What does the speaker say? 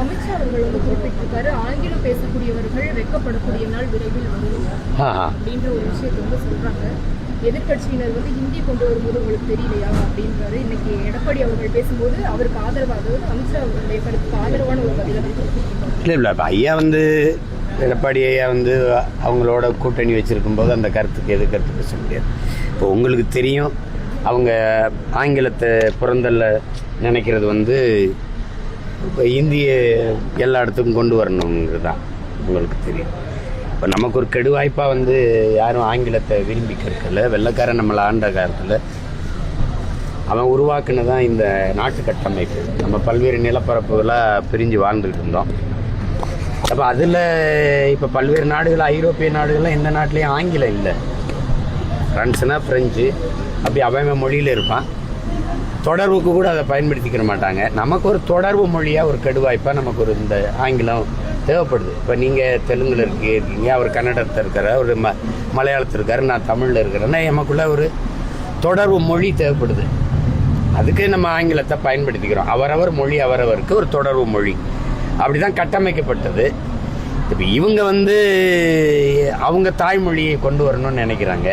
அமித்ஷா அவர்கள் வந்து குறிப்பிட்டிருக்காரு. ஆங்கிலம் பேசக்கூடியவர்கள் வெட்கப்படக்கூடிய நாள் விரைவில் வரும் அப்படின்ற ஒரு விஷயத்தை வந்து சொல்றாங்க. எதிர்க்கட்சியினர் வந்து ஹிந்தி கொண்டு வரும்போது உங்களுக்கு தெரியலையா அப்படின்றாரு. இன்னைக்கு எடப்பாடி அவர்கள் பேசும்போது அவருக்கு ஆதரவாக அதாவது அமித்ஷா அவர்களுடைய கருத்துக்கு ஆதரவான ஒரு பதிலை. இல்லை இல்லை. ஐயா வந்து எடப்பாடி ஐயா வந்து அவங்களோட கூட்டணி வச்சிருக்கும் போது அந்த கருத்துக்கு எது கருத்து பேச முடியாது. இப்போ உங்களுக்கு தெரியும் அவங்க ஆங்கிலத்தை புறந்தள்ள நினைக்கிறது வந்து இப்போ இந்திய எல்லா இடத்துக்கும் கொண்டு வரணுங்கிறது தான் உங்களுக்கு தெரியும். இப்போ நமக்கு ஒரு கெடுவாய்ப்பாக வந்து யாரும் ஆங்கிலத்தை விரும்பி கற்கல வெள்ளைக்காரன் நம்மளை ஆண்ட காலத்தில் அவன் உருவாக்குனதான் இந்த நாட்டு கட்டமைப்பு. நம்ம பல்வேறு நிலப்பரப்புகளாக பிரிஞ்சு வாழ்ந்துட்டு இருந்தோம். அப்போ அதில் இப்போ பல்வேறு நாடுகள் ஐரோப்பிய நாடுகள்லாம் எந்த நாட்டிலையும் ஆங்கிலம் இல்லை. ஃப்ரான்ஸ்னா ஃப்ரெஞ்சு அப்படி அவன் மொழியில் இருப்பான். தொடர்புக்கு கூட அதை பயன்படுத்திக்கிற மாட்டாங்க. நமக்கு ஒரு தொடர்பு மொழியாக ஒரு கெடுவாய்ப்பாக நமக்கு ஒரு இந்த ஆங்கிலம் தேவைப்படுது. இப்போ நீங்கள் தெலுங்கில் இருக்கு இருக்கீங்க அவர் கன்னடத்தில் இருக்கிற ஒரு ம மலையாளத்தில் இருக்காரு நான் தமிழில் இருக்கிறேன்னா நமக்குள்ள ஒரு தொடர்பு மொழி தேவைப்படுது. அதுக்கு நம்ம ஆங்கிலத்தை பயன்படுத்திக்கிறோம். அவரவர் மொழி அவரவருக்கு ஒரு தொடர்பு மொழி. அப்படி தான் கட்டமைக்கப்பட்டது. இப்போ இவங்க வந்து அவங்க தாய்மொழியை கொண்டு வரணும்னு நினைக்கிறாங்க.